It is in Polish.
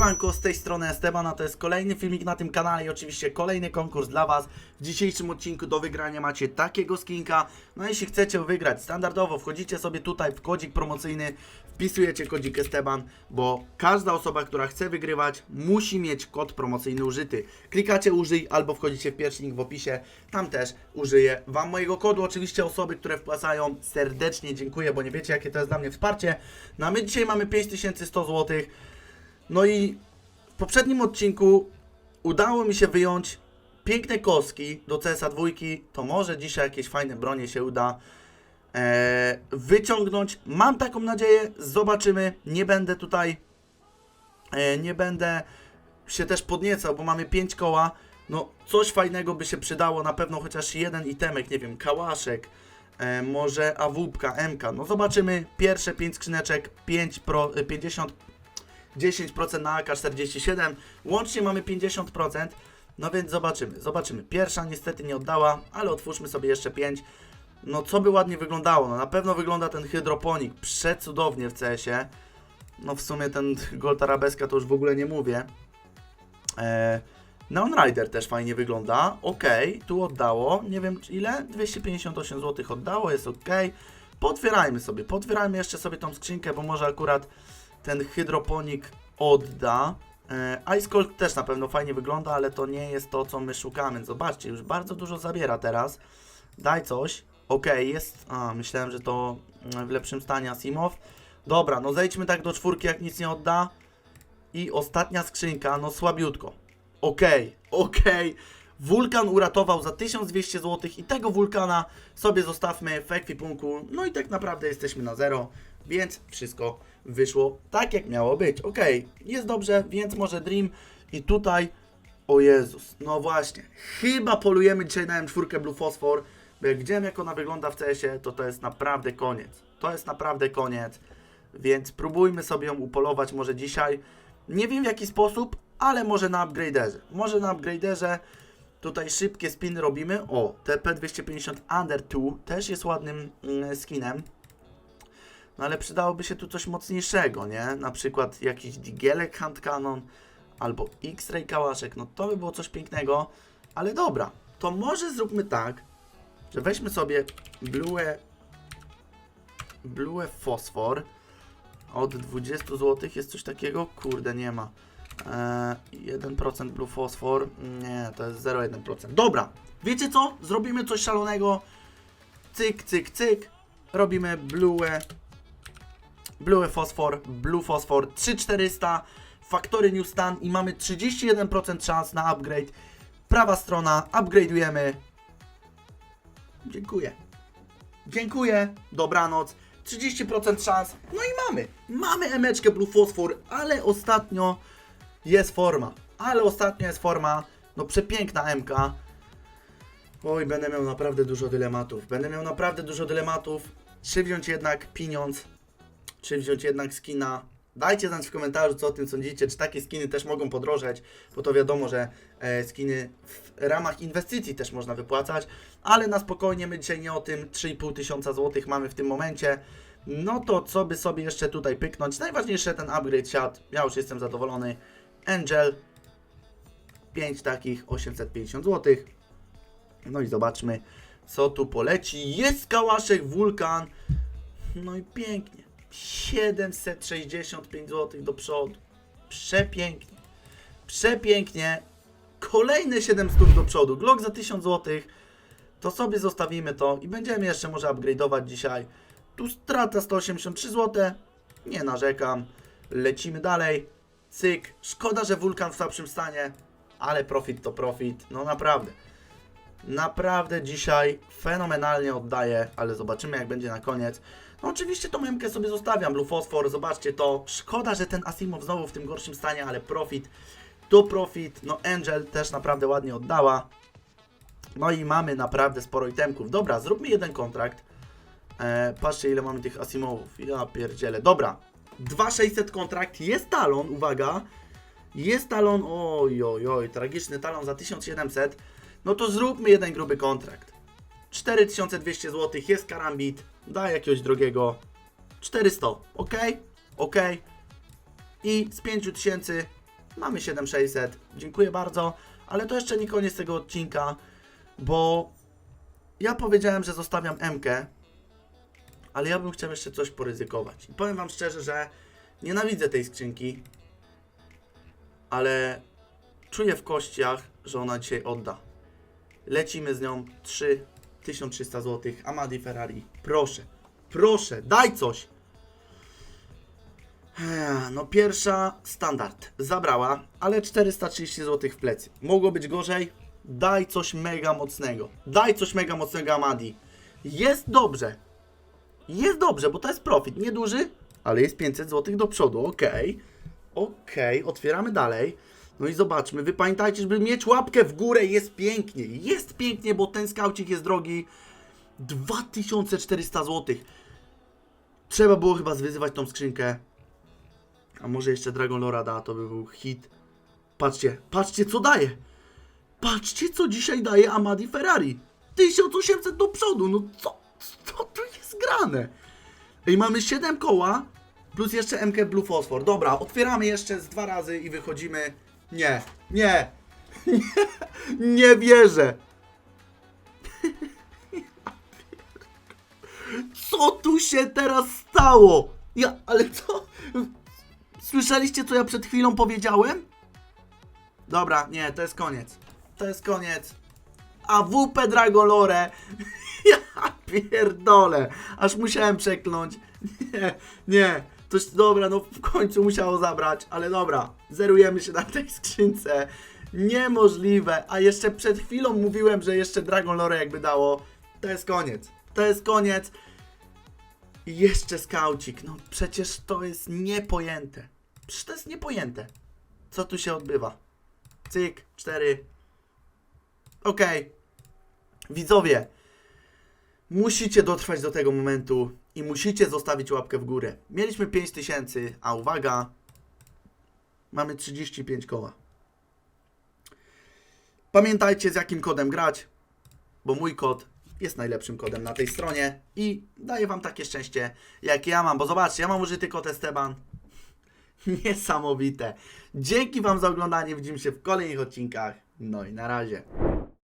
Siemanko, z tej strony Esteban, a to jest kolejny filmik na tym kanale i oczywiście kolejny konkurs dla Was. W dzisiejszym odcinku do wygrania macie takiego skinka. No jeśli chcecie wygrać standardowo, wchodzicie sobie tutaj w kodzik promocyjny, wpisujecie kodzik Esteban, bo każda osoba, która chce wygrywać, musi mieć kod promocyjny użyty. Klikacie użyj albo wchodzicie w pierwszy link w opisie, tam też użyję Wam mojego kodu. Oczywiście osoby, które wpłacają, serdecznie dziękuję, bo nie wiecie jakie to jest dla mnie wsparcie. No a my dzisiaj mamy 5100 zł. No i w poprzednim odcinku udało mi się wyjąć piękne kostki do CSA dwójki. To może dzisiaj jakieś fajne bronie się uda e, wyciągnąć. Mam taką nadzieję. Zobaczymy. Nie będę tutaj e, nie będę się też podniecał, bo mamy 5 koła. No, coś fajnego by się przydało, na pewno chociaż jeden itemek, nie wiem, kałaszek, e, może awupka, MK. No zobaczymy, pierwsze 5 skrzyneczek, 5 pro, e, 50, 10% na AK-47, łącznie mamy 50%, no więc zobaczymy, zobaczymy. Pierwsza niestety nie oddała, ale otwórzmy sobie jeszcze 5. No co by ładnie wyglądało, no na pewno wygląda ten hydroponik przecudownie w CS-ie. No w sumie ten Gold Arabeska to już w ogóle nie mówię. Eee, Neon Rider też fajnie wygląda. Ok, tu oddało. Nie wiem ile. 258 zł oddało, jest ok. Potwierajmy sobie. Potwierajmy jeszcze sobie tą skrzynkę, bo może akurat ten hydroponik odda. E, Ice Cold też na pewno fajnie wygląda, ale to nie jest to, co my szukamy. Zobaczcie, już bardzo dużo zabiera teraz. Daj coś. Ok, jest. A, myślałem, że to mm, w lepszym stanie Asimow. Dobra, no zejdźmy tak do czwórki, jak nic nie odda. I ostatnia skrzynka, no słabiutko. Okej, okej. Wulkan uratował za 1200 zł i tego wulkana sobie zostawmy w ekwipunku. No i tak naprawdę jesteśmy na zero, więc wszystko wyszło tak jak miało być. Okej, jest dobrze, więc może Dream i tutaj o Jezus, no właśnie. Chyba polujemy dzisiaj na M4 Blue Phosphor, bo jak widziałem jak ona wygląda w CS-ie, to to jest naprawdę koniec. To jest naprawdę koniec. Więc próbujmy sobie ją upolować może dzisiaj. Nie wiem w jaki sposób, ale może na upgraderze. Może na upgraderze tutaj szybkie spiny robimy. O, TP250 Under 2 też jest ładnym mm, skinem. No ale przydałoby się tu coś mocniejszego, nie? Na przykład jakiś Digielek Hand Cannon albo X-Ray Kałaszek. No to by było coś pięknego. Ale dobra, to może zróbmy tak, że weźmy sobie Blue Blue Fosfor od 20 zł jest coś takiego? Kurde, nie ma. Eee, 1% Blue Phosphor. Nie, to jest 0,1%. Dobra, wiecie co? Zrobimy coś szalonego. Cyk, cyk, cyk. Robimy Blue Blue Phosphor, Blue Phosphor 3400, Factory New Stan i mamy 31% szans na upgrade. Prawa strona, upgrade'ujemy. Dziękuję. Dziękuję, dobranoc. 30% szans. No i mamy. Mamy emeczkę Blue Phosphor, ale ostatnio jest forma. Ale ostatnio jest forma. No przepiękna MK. Oj, będę miał naprawdę dużo dylematów. Będę miał naprawdę dużo dylematów. Czy wziąć jednak pieniądz, czy wziąć jednak skina. Dajcie znać w komentarzu, co o tym sądzicie. Czy takie skiny też mogą podrożeć, bo to wiadomo, że e, skiny w ramach inwestycji też można wypłacać. Ale na spokojnie, my dzisiaj nie o tym. 3,5 tysiąca złotych mamy w tym momencie. No to co by sobie jeszcze tutaj pyknąć? Najważniejsze ten upgrade siat. Ja już jestem zadowolony. Angel. 5 takich, 850 zł. No i zobaczmy, co tu poleci. Jest kałaszek, wulkan. No i pięknie. 765 zł do przodu. Przepięknie. Przepięknie. Kolejne 700 do przodu. Glock za 1000 zł. To sobie zostawimy to i będziemy jeszcze może upgrade'ować dzisiaj. Tu strata 183 zł. Nie narzekam. Lecimy dalej. Cyk. Szkoda, że wulkan w słabszym stanie, ale profit to profit. No naprawdę. Naprawdę dzisiaj fenomenalnie oddaję, ale zobaczymy jak będzie na koniec. No oczywiście tą memkę sobie zostawiam, Blue Phosphor, zobaczcie to. Szkoda, że ten Asimov znowu w tym gorszym stanie, ale profit to profit. No Angel też naprawdę ładnie oddała. No i mamy naprawdę sporo itemków. Dobra, zróbmy jeden kontrakt. E, patrzcie ile mamy tych Asimowów. Ja pierdzielę. Dobra. 2600 kontrakt. Jest talon, uwaga. Jest talon, oj, oj, oj, tragiczny talon za 1700. No to zróbmy jeden gruby kontrakt. 4200 zł, jest karambit. Daj jakiegoś drogiego. 400, ok? Ok. I z 5000 Mamy 7600. Dziękuję bardzo, ale to jeszcze nie koniec tego odcinka, bo ja powiedziałem, że zostawiam MK, ale ja bym chciał jeszcze coś poryzykować. I powiem wam szczerze, że nienawidzę tej skrzynki, ale czuję w kościach, że ona dzisiaj odda. Lecimy z nią 3300 zł. Amadi Ferrari. Proszę, proszę, daj coś. No pierwsza standard zabrała, ale 430 zł w plecy. Mogło być gorzej. Daj coś mega mocnego. Daj coś mega mocnego Amadi. Jest dobrze. Jest dobrze, bo to jest profit. Nieduży, ale jest 500 zł do przodu. Okej. Okej, otwieramy dalej. No i zobaczmy. Wy pamiętajcie, żeby mieć łapkę w górę. Jest pięknie. Jest pięknie, bo ten skaucik jest drogi. 2400 zł. Trzeba było chyba zwyzywać tą skrzynkę. A może jeszcze Dragon Lora da, to by był hit. Patrzcie, patrzcie co daje. Patrzcie co dzisiaj daje Amadi Ferrari. 1800 do przodu, no co, co tu jest grane? Ej, mamy 7 koła, plus jeszcze MK Blue Phosphor. Dobra, otwieramy jeszcze z dwa razy i wychodzimy. Nie, nie, nie, nie wierzę. Co tu się teraz stało? Ja, ale co? Słyszeliście, co ja przed chwilą powiedziałem? Dobra, nie, to jest koniec. To jest koniec. A WP Dragolore. Ja pierdolę. Aż musiałem przekląć. Nie, nie. Coś, dobra, no w końcu musiało zabrać, ale dobra. Zerujemy się na tej skrzynce. Niemożliwe. A jeszcze przed chwilą mówiłem, że jeszcze Dragon Lore jakby dało. To jest koniec. To jest koniec. I jeszcze skaucik. No przecież to jest niepojęte. Przecież to jest niepojęte. Co tu się odbywa? Cyk, cztery. Okej. Widzowie, musicie dotrwać do tego momentu i musicie zostawić łapkę w górę. Mieliśmy 5000, a uwaga, mamy 35 koła. Pamiętajcie z jakim kodem grać, bo mój kod jest najlepszym kodem na tej stronie i daje wam takie szczęście, jak ja mam, bo zobaczcie, ja mam użyty kod Esteban. Niesamowite. Dzięki wam za oglądanie, widzimy się w kolejnych odcinkach. No i na razie.